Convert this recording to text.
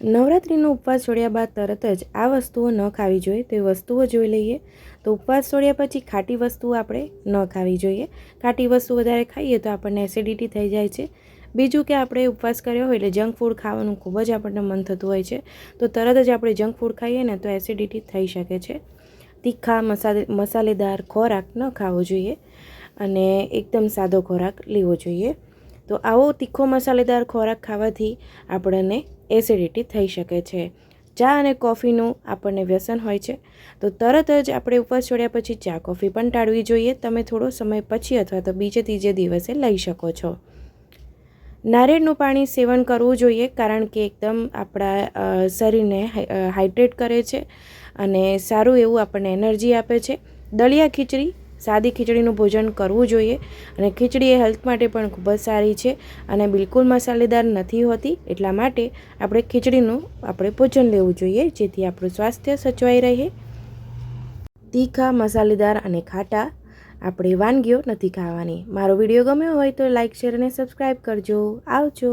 નવરાત્રિનો ઉપવાસ છોડ્યા બાદ તરત જ આ વસ્તુઓ ન ખાવી જોઈએ. તો વસ્તુઓ જોઈ લઈએ તો ઉપવાસ છોડ્યા પછી ખાટી વસ્તુઓ આપણે ન ખાવી જોઈએ. ખાટી વસ્તુ વધારે ખાઈએ તો આપણને એસિડિટી થઈ જાય છે. બીજું કે આપણે ઉપવાસ કર્યો હોય એટલે જંક ફૂડ ખાવાનું ખૂબ જ આપણને મન થતું હોય છે. તો તરત જ આપણે જંક ફૂડ ખાઈએ ને તો એસિડિટી થઈ શકે છે. તીખા મસાલે, મસાલેદાર ખોરાક ન ખાવો જોઈએ અને એકદમ સાદો ખોરાક લેવો જોઈએ. તો આવો તીખો મસાલેદાર ખોરાક ખાવાથી આપણને એસિડિટી થઈ શકે છે. ચા અને કોફીનું આપણને વ્યસન હોય છે. તો તરત જ આપણે ઉપવાસ છોડ્યા પછી ચા, કોફી પણ ટાળવી જોઈએ. તમે થોડો સમય પછી અથવા તો બીજે ત્રીજે દિવસે લઈ શકો છો. નારિયેળનું પાણી સેવન કરવું જોઈએ કારણ કે એકદમ આપણા શરીરને હાઇડ્રેટ કરે છે અને સારું એવું આપણને એનર્જી આપે છે. દળિયા ખીચડી સાદી ખીચડીનું ભોજન કરવું જોઈએ અને ખીચડી એ હેલ્થ માટે પણ ખૂબ જ સારી છે અને બિલકુલ મસાલેદાર નથી હોતી એટલા માટે આપણે ખીચડીનું આપણે ભોજન લેવું જોઈએ જેથી આપણું સ્વાસ્થ્ય સચવાઈ રહે. તીખા, મસાલેદાર અને ખાટા આપણે વાનગીઓ નથી ખાવાની. મારો વીડિયો ગમ્યો હોય તો લાઇક શેર અને સબસ્ક્રાઈબ કરજો. આવજો.